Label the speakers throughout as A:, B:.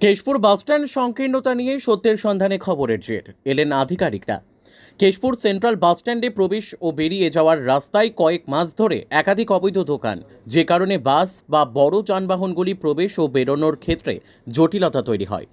A: Keshpur bus stand সংকীর্ণতা নিয়ে সত্যের সন্ধানে খবরের জের। এলেন আধিকারিকরা। কেশপুর সেন্ট্রাল বাসস্ট্যান্ডে প্রবেশ ও বেরিয়ে যাওয়ার রাস্তায় কয়েক মাস ধরে একাধিক অবৈধ দোকান। যে কারণে বাস বা বড় যানবাহনগুলি প্রবেশ ও বেরোনোর ক্ষেত্রে জটিলতা তৈরি হয়।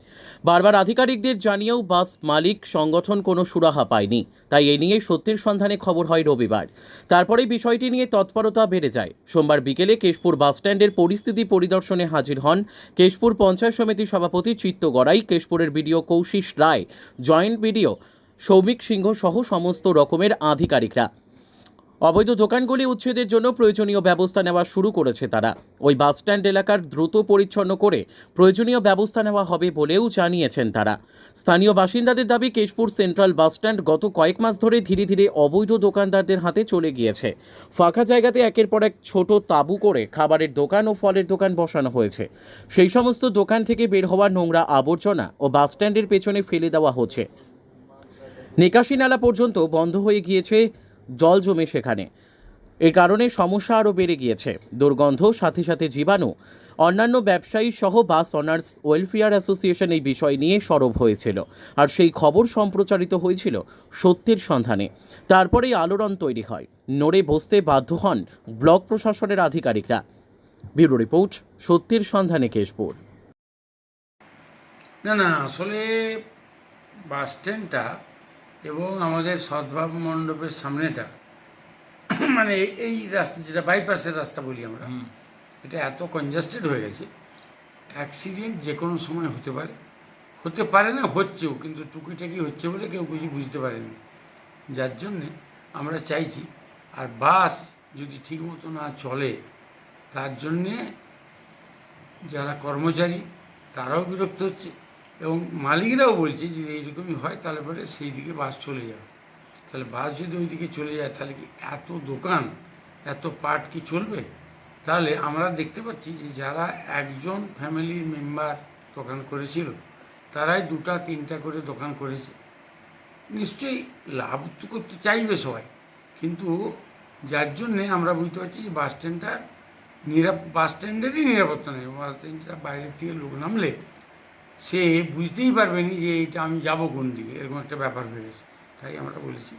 A: বারবার আধিকারিকদের জানিয়েও বাস মালিক সংগঠন কোনো সুরাহা পায়নি। তাই এ নিয়ে সত্যের সন্ধানে খবর হয় রবিবার। তারপরে বিষয়টি নিয়ে তৎপরতা বেড়ে যায়। সোমবার বিকেলে কেশপুর বাসস্ট্যান্ডের পরিস্থিতি পরিদর্শনে হাজির হন কেশপুর পঞ্চায়েত সমিতির সভাপতি Chitta Garai, কেশপুরের BDO Kaushis Roy, joint BDO Soumik Singha সহ সমস্ত রকমের আধিকারিকরা। অবৈধ দোকানগুলি উচ্ছেদের জন্য প্রয়োজনীয় ব্যবস্থা নেওয়া শুরু করেছে তারা। ওই বাসস্ট্যান্ড এলাকার দ্রুত পরিচ্ছন্ন করে প্রয়োজনীয় ব্যবস্থা নেওয়া হবে বলেও জানিয়েছেন তারা। স্থানীয় বাসিন্দাদের দাবি, কেশপুর সেন্ট্রাল বাসস্ট্যান্ড গত কয়েক মাস ধরে ধীরে ধীরে অবৈধ দোকানদারদের হাতে চলে গিয়েছে। ফাঁকা জায়গাতে একের পর এক ছোট তাঁবু করে খাবারের দোকান ও ফলের দোকান বসানো হয়েছে। সেই সমস্ত দোকান থেকে বের হওয়া নোংরা আবর্জনা ও বাসস্ট্যান্ডের পেছনে ফেলে দেওয়া হচ্ছে। নিকাশি নালা পর্যন্ত বন্ধ হয়ে গিয়েছে, জল জমে সেখানে। এর কারণে সমস্যা আরও বেড়ে গিয়েছে। দুর্গন্ধ, সাথে সাথে জীবাণু। অন্যান্য ব্যবসায়ী সহ বাস অনার্স ওয়েলফেয়ার অ্যাসোসিয়েশন এই বিষয় নিয়ে সরব হয়েছিল। আর সেই খবর সম্প্রচারিত হয়েছিল সত্যের সন্ধানে। তারপরেই আলোড়ন তৈরি হয়। নড়ে বসতে বাধ্য হন ব্লক প্রশাসনের আধিকারিকরা। ব্যুরো রিপোর্ট, সত্যের সন্ধানে কেশপুর।
B: না না, আসলে বাস স্ট্যান্ডটা এবং আমাদের সদ্ভাব মণ্ডপের সামনেটা মানে এই- রাস্তা যেটা বাইপাসের রাস্তা বলি আমরা এটা এত কনজাস্টেড হয়ে গেছে। অ্যাক্সিডেন্ট যে কোনো সময় হতে পারে। হতে পারে না হচ্ছেও কিন্তু টুকিটাকি হচ্ছে বলে কেউ কিছু বুঝতে পারেনি। যার জন্যে আমরা চাইছি আর বাস যদি ঠিক মতো না চলে তার জন্যে যারা কর্মচারী তারাও বিরক্ত হচ্ছে। এবং মালিকরাও বলছে যে এইরকমই হয়, তাহলে পরে সেই দিকে বাস চলে যাবে। তাহলে বাস যদি ওই দিকে চলে যায়, তাহলে কি এত দোকান, এত পার্ট কি চলবে? তাহলে আমরা দেখতে পাচ্ছি যে যারা একজন ফ্যামিলির মেম্বার দোকান করেছিল, তারাই দুটা, তিনটা করে দোকান করেছে। নিশ্চয়ই লাভ তো করতে চাইবে সবাই, কিন্তু যার জন্যে আমরা বুঝতে পারছি যে বাস স্ট্যান্ডটা নিরাপ, বাস স্ট্যান্ডেরই নিরাপত্তা নেই। বাস স্ট্যান্ডটা বাইরের থেকে লোক নামলে সে বুঝতেই পারবে না যে এটা আমি যাব কোন দিকে, এরকম একটা ব্যাপার হয়ে গেছে। তাই আমরা বলেছি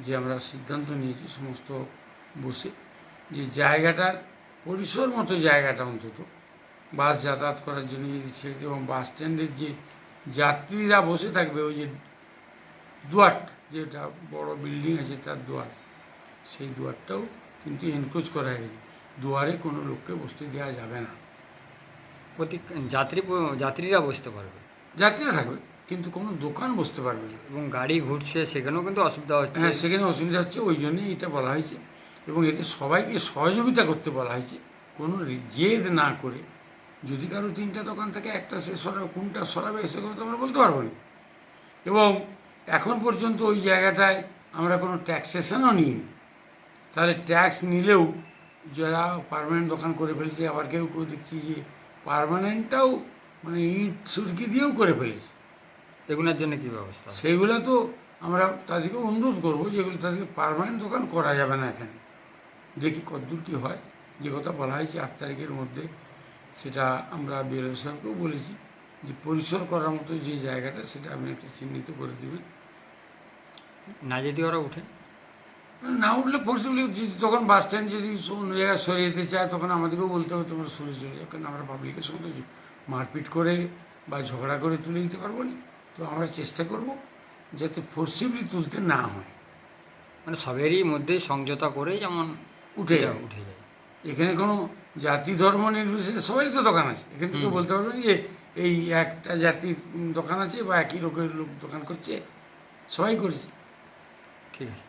B: যে আমরা সিদ্ধান্ত নিয়েছি সমস্ত বসে যে জায়গাটার পরিসর মতো জায়গাটা অন্তত, বাস যাতায়াত করার জন্য যদি ছেড়ে এবং বাস স্ট্যান্ডের যে যাত্রীরা বসে থাকবে, ওই যে দুয়ারটা যেটা বড় বিল্ডিং আছে তার দুয়ার, সেই দুয়ারটাও কিন্তু এনক্রোচ করা হয়ে গেছে। দুয়ারে কোনো লোককে বসতে দেওয়া যাবে না।
C: প্রতি যাত্রী যাত্রীরা বসতে পারবে।
B: যাত্রীরা থাকবে কিন্তু কোনো দোকান বসতে পারবে না।
C: এবং গাড়ি ঘুরছে সেখানেও কিন্তু অসুবিধা হচ্ছে।
B: হ্যাঁ সেখানে অসুবিধা হচ্ছে ওই জন্যই এটা বলা হয়েছে। এবং এতে সবাইকে সহযোগিতা করতে বলা হয়েছে কোনো জেদ না করে। যদি কারও তিনটা দোকান থেকে একটা সে সরাবে কোনটা সরাবে সে কথা তো আমরা বলতে পারব না। এবং এখন পর্যন্ত ওই জায়গাটায় আমরা কোনো ট্যাক্সেশনও নিইনি। তাহলে ট্যাক্স নিলেও যারা পারমানেন্ট দোকান করে ফেলছে আবার কেউ কেউ দেখছি যে পার্মানেন্টটাও মানে ইট সুরকি দিয়েও করে ফেলেছে।
C: এগুলোর জন্য কি ব্যবস্থা?
B: সেইগুলো তো আমরা তাদেরকে অনুরোধ করব যেগুলো তাদেরকে পারমানেন্ট দোকান করা যাবে না এখানে। দেখি কতদূর কী হয়। যে কথা বলা হয়েছে আট তারিখের মধ্যে সেটা আমরা বিএলও সাহেবকেও বলেছি যে পরিসর করার মতো যে জায়গাটা সেটা আপনি একটা চিহ্নিত করে দেবেন।
C: না যদি ওরা উঠে
B: না উঠলে পসিবলি যখন বাস স্ট্যান্ড যদি অন্য জায়গায় সরিয়ে যেতে চায় তখন আমাদেরকেও বলতে হবে তোমরা সরে চলে যাও। কারণ আমরা পাবলিকের সঙ্গে মারপিট করে বা ঝগড়া করে তুলে দিতে পারব না। তো আমরা চেষ্টা করব যাতে ফোর্সিবলি তুলতে না হয়।
C: মানে সবেরই মধ্যে সমঝোতা করে যেমন
B: উঠে যায়।
C: উঠে যায়।
B: এখানে কোনো জাতি ধর্ম নির্বিশেষে সবারই তো দোকান আছে। এখান থেকে বলতে পারবেন যে এই একটা জাতির দোকান আছে বা একই লোকের লোক দোকান করছে। সবাই করেছে।
C: ঠিক আছে।